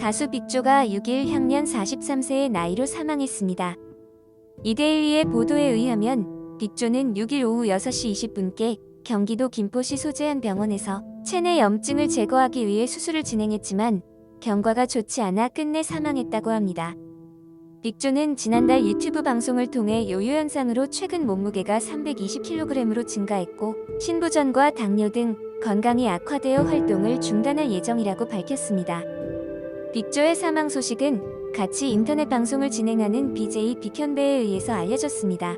가수 빅조가 6일 향년 43세의 나이로 사망했습니다. 이데일리의 보도에 의하면 빅조는 6일 오후 6시 20분께 경기도 김포시 소재 한 병원에서 체내 염증을 제거하기 위해 수술을 진행했지만 경과가 좋지 않아 끝내 사망했다고 합니다. 빅조는 지난달 유튜브 방송을 통해 요요 현상으로 최근 몸무게가 320kg으로 증가했고 신부전과 당뇨 등 건강이 악화되어 활동을 중단할 예정이라고 밝혔습니다. 빅조의 사망 소식은 같이 인터넷 방송을 진행하는 BJ 빅현배에 의해서 알려졌습니다.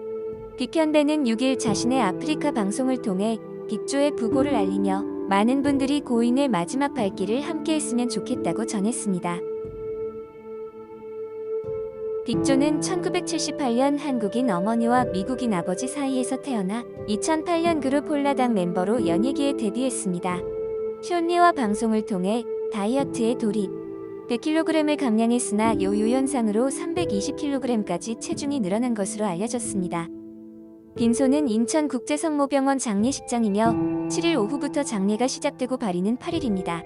빅현배는 6일 자신의 아프리카 방송을 통해 빅조의 부고를 알리며 많은 분들이 고인의 마지막 발길을 함께 했으면 좋겠다고 전했습니다. 빅조는 1978년 한국인 어머니와 미국인 아버지 사이에서 태어나 2008년 그룹 홀라당 멤버로 연예계에 데뷔했습니다. 쇼니와 방송을 통해 다이어트에 돌입, 100kg을 감량했으나 요유현상으로 320kg까지 체중이 늘어난 것으로 알려졌습니다. 빈소는 인천국제성모병원 장례식장이며 7일 오후부터 장례가 시작되고 발인은 8일입니다.